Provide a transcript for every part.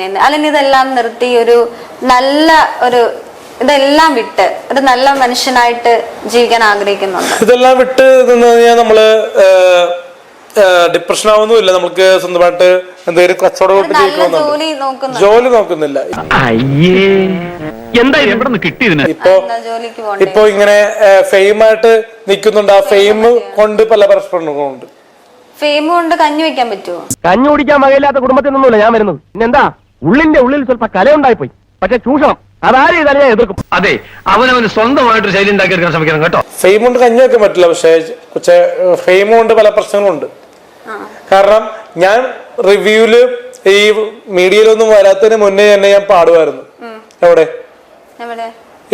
ചെയ്യുന്നതെന്ന് അല്ലെങ്കിൽ ഇതെല്ലാം നിർത്തി ഒരു നല്ല ഒരു ഇതെല്ലാം വിട്ട് ഒരു നല്ല മനുഷ്യനായിട്ട് ജീവിക്കാൻ ആഗ്രഹിക്കുന്നുണ്ട്. ഇതെല്ലാം വിട്ട് നിന്ന് കഴിഞ്ഞാൽ നമ്മൾ ഡിപ്രഷൻ ആവുന്നുമില്ല. നമുക്ക് സ്വന്തമായിട്ട് എന്തെങ്കിലും കച്ചവടം ജോലി ജോലി നോക്കുന്നില്ല. ഇപ്പൊ ഇപ്പൊ ഇങ്ങനെ ഫെയിമായിട്ട് നിൽക്കുന്നുണ്ട്. ആ ഫെയിം കൊണ്ട് പല പ്രശ്നങ്ങളുണ്ട്. ഫെയിം കൊണ്ട് കഞ്ഞി വെക്കാൻ പറ്റുമോ കഞ്ഞു കുടിക്കാൻ വകയില്ലാത്ത കുടുംബത്തിൽ നിന്നുമില്ല ഞാൻ വരുന്നത്. പിന്നെന്താ? ഉള്ളിന്റെ ഉള്ളിൽ സ്വല്പ കലയുണ്ടായി പോയി പക്ഷെ ചൂഷണം അതാരും ചെയ്താലും ഞാൻ എതിർക്കും. അതെ അവനവന് സ്വന്തമായിട്ടൊരു ശൈലി ഉണ്ടാക്കിയെടുക്കാൻ ശ്രമിക്കണം കേട്ടോ. ഫെയിം കൊണ്ട് കഞ്ഞി വെക്കാൻ പറ്റില്ല പക്ഷേ പക്ഷേ ഫെയിം കൊണ്ട് പല പ്രശ്നങ്ങളുണ്ട് കാരണം ഞാൻ റിവ്യൂൽ ഈ മീഡിയയിലൊന്നും വരാത്തതിന് മുന്നേ തന്നെ ഞാൻ പാടുമായിരുന്നു. എവിടെ?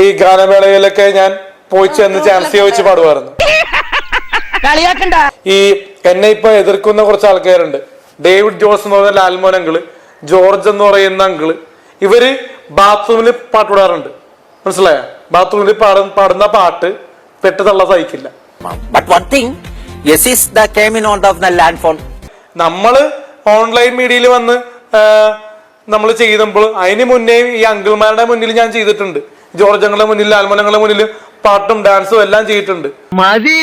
ഈ ഗാനമേളയിലൊക്കെ ഞാൻ പോയി ചെന്ന് ചാൻസ് ചോദിച്ച് പാടുമായിരുന്നു. ഈ എന്നെ ഇപ്പൊ എതിർക്കുന്ന കുറച്ച് ആൾക്കാരുണ്ട്. ഡേവിഡ് ജോസ് എന്ന് പറഞ്ഞ ലാൽമോൻ അങ്കിൾ. ജോർജ് എന്ന് പറയുന്ന അങ്കിൾ ഇവർ ബാത്റൂമിൽ പാട്ട് പാടാറുണ്ട് മനസ്സിലായ? ബാത്റൂമിൽ പാടുന്ന പാടുന്ന പാട്ട് പെട്ടതള്ള സഹിക്കില്ല. But one thing, yes is the came in on of the landfall. നമ്മൾ ഓൺലൈൻ മീഡിയയിൽ വന്ന് നമ്മൾ ചെയ്തപ്പോൾ അതിന് മുന്നേ ഈ അങ്കിൾമാരുടെ മുന്നിൽ ഞാൻ ചെയ്തിട്ടുണ്ട്. ജോർജ് അങ്ങളുടെ മുന്നിൽ ലാൽമോനങ്ങളുടെ മുന്നിൽ പാട്ടും ഡാൻസും എല്ലാം ചെയ്തിട്ടുണ്ട്. മതി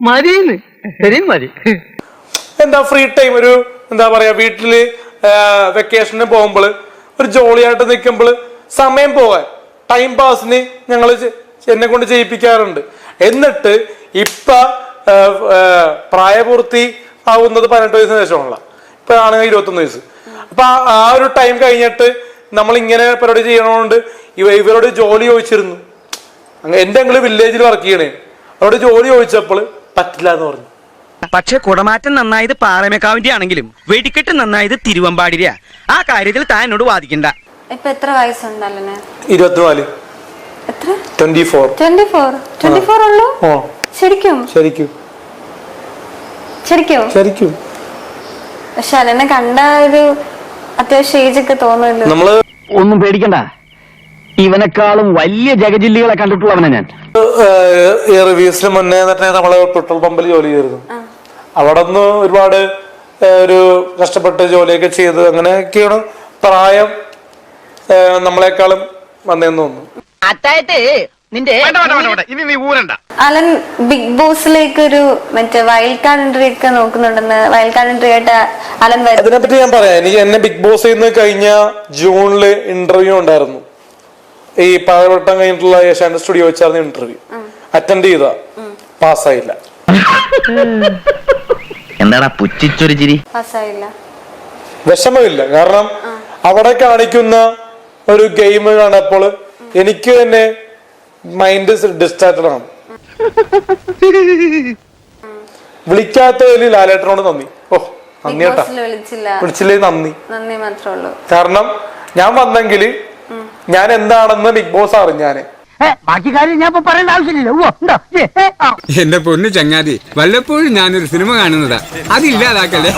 മതി. എന്താ ഫ്രീ ടൈം ഒരു എന്താ പറയാ വീട്ടിൽ വെക്കേഷന് പോകുമ്പോൾ ഒരു ജോളിയായിട്ട് നിൽക്കുമ്പോൾ സമയം പോകാൻ ടൈം പാസിന് ഞങ്ങൾ എന്നെ കൊണ്ട് ചെയ്യിപ്പിക്കാറുണ്ട്. എന്നിട്ട് ഇപ്പൊ പ്രായപൂർത്തി ആവുന്നത് പതിനെട്ട് വയസ്സിന് ശേഷമുള്ള ഇപ്പൊ ആണെങ്കിൽ ഇരുപത്തൊന്ന് വയസ്സ്. അപ്പൊ ആ- ഒരു ടൈം കഴിഞ്ഞിട്ട് നമ്മൾ ഇങ്ങനെ പരിപാടി ചെയ്യണോണ്ട് ഇവ ഇവരോട് ജോലി ചോദിച്ചിരുന്നു. എന്റെ അങ്ങൾ വില്ലേജിൽ വർക്ക് ചെയ്യണേ. അവരോട് ജോലി ചോദിച്ചപ്പോൾ പറ്റില്ല എന്ന് പറഞ്ഞു. പക്ഷെ കുടമാറ്റം നന്നായത് പാറമേക്കാവിന്റെ ആണെങ്കിലും വെടിക്കെട്ട് നന്നായത് തിരുവമ്പാടിരിയാ ആ കാര്യത്തിൽ താൻ എന്നോട് വാദിക്കണ്ട. ഇപ്പൊ എത്ര വയസ്സുണ്ട് അലന്? ഇരുപത്തിനാല്. എത്ര? Twenty four twenty four twenty four ഉള്ളൂ? ഓ ശരിക്കും? ശരിക്കും. ശരിക്കും? ശരിക്കും. പക്ഷെ അലനെ കണ്ട ഒരു അത്യാവശ്യം ഏജ് ഒക്കെ തോന്നുമല്ലോ നമ്മൾ ഒന്നും പേടിക്കണ്ട. ഇവനെക്കാളും വലിയ ജഗജില്ലികളെ കണ്ടിട്ടുള്ളവനെ ഞാൻ. ഈ റിവ്യൂസിന് മുന്നേ തന്നെ നമ്മൾ പെട്രോൾ പമ്പിൽ ജോലി ചെയ്തിരുന്നു. അവിടെ നിന്ന് ഒരുപാട് ഒരു കഷ്ടപ്പെട്ട് ജോലിയൊക്കെ ചെയ്ത് അങ്ങനെയൊക്കെയാണ് പ്രായം നമ്മളെക്കാളും വന്നേന്ന് തോന്നുന്നു. നിന്റെ ഇനി നീ ഊരണ്ട. അലൻ ബിഗ് ബോസിലേക്ക് ഒരു മറ്റേ വൈൽഡ് കാർഡ് എൻട്രി ഒക്കെ നോക്കുന്നുണ്ടെന്ന് വൈൽഡ് കാർഡ് എൻട്രി ആയിട്ട് അലൻ അതിനെപ്പറ്റി ഞാൻ പറയാം. എനിക്ക് എന്നെ ബിഗ് ബോസ് നിന്ന് കഴിഞ്ഞ ജൂണിൽ ഇന്റർവ്യൂ ഉണ്ടായിരുന്നു. ഈ പഴവട്ടം കഴിഞ്ഞിട്ടുള്ള ഏഷ്യാന്റെ സ്റ്റുഡിയോ വെച്ചായിരുന്നു ഇന്റർവ്യൂ അറ്റൻഡ് ചെയ്ത. പാസ്സായില്ല എന്താടാ പുച്ഛിച്ചൊരു ചിരി. പാസ്സായില്ല. വിഷമമില്ല. കാരണം അവിടെ കാണിക്കുന്ന ഒരു ഗെയിം കാണപ്പോൾ എനിക്ക് തന്നെ മൈൻഡ് ഡിസ്ട്രാക്റ്റഡ് ആണ്. വിളിക്കാത്തതിൽ ലാലേട്ടനോട് നന്ദി. ഓ നന്ദി കേട്ടാ. വിളിച്ചില്ലേ. നന്ദി. നന്ദി മാത്രമേ ഉള്ളൂ. കാരണം ഞാൻ വന്നെങ്കിൽ ഞാൻ എന്താണെന്ന് ബിഗ് ബോസ് അറിഞ്ഞാന് ബാക്കി കാര്യം ഞാൻ ഇപ്പൊ പറയേണ്ട ആവശ്യമില്ല ഓ ഉണ്ടോ? ഏ, ഏ, എന്റെ പൊന്നു ചങ്ങാതി വല്ലപ്പോഴും ഞാനൊരു സിനിമ കാണുന്നതാ. അതില്ലാതാക്കല്ലേ